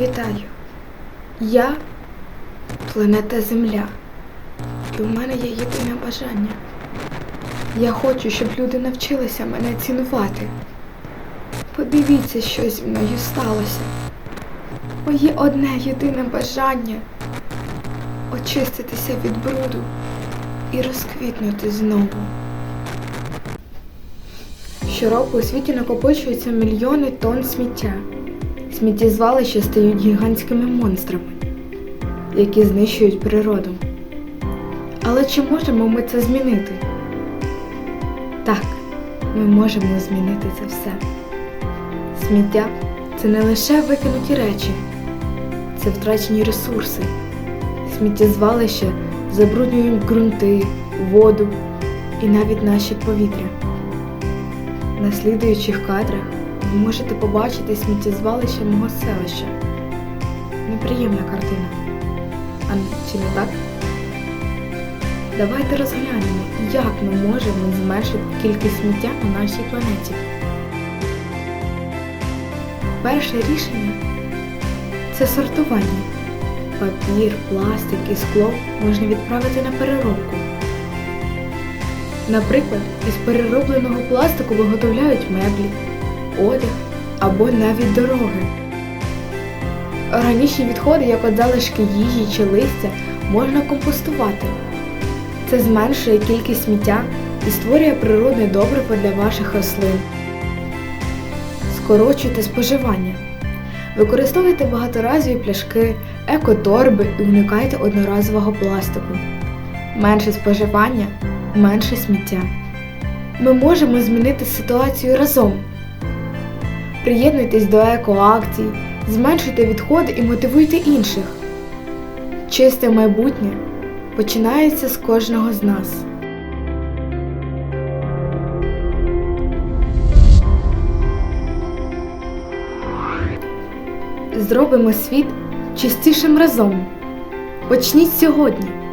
Вітаю. Я планета Земля. І у мене є єдине бажання. Я хочу, щоб люди навчилися мене цінувати. Подивіться, що зі мною сталося. Моє одне єдине бажання очиститися від бруду і розквітнути знову. Щороку у світі накопичуються мільйони тонн сміття. Сміттєзвалища стають гігантськими монстрами, які знищують природу. Але чи можемо ми це змінити? Так, ми можемо змінити це все. Сміття це не лише викинуті речі, це втрачені ресурси. Сміттєзвалища забруднюють ґрунти, воду і навіть наші повітря. На слідуючих кадрах ви можете побачити сміттєзвалище мого селища. Неприємна картина. А чи не так? Давайте розглянемо, як ми можемо зменшити кількість сміття на нашій планеті. Перше рішення це сортування. Папір, пластик і скло можна відправити на переробку. Наприклад, із переробленого пластику виготовляють меблі, одяг або навіть дороги. Органічні відходи, як от залишки їжі чи листя, можна компостувати. Це зменшує кількість сміття і створює природне добриво для ваших рослин. Скорочуйте споживання. Використовуйте багаторазові пляшки, екоторби і уникайте одноразового пластику. Менше споживання, менше сміття. Ми можемо змінити ситуацію разом. Приєднуйтесь до екоакцій, зменшуйте відходи і мотивуйте інших. Чисте майбутнє починається з кожного з нас. Зробимо світ чистішим разом. Почніть сьогодні.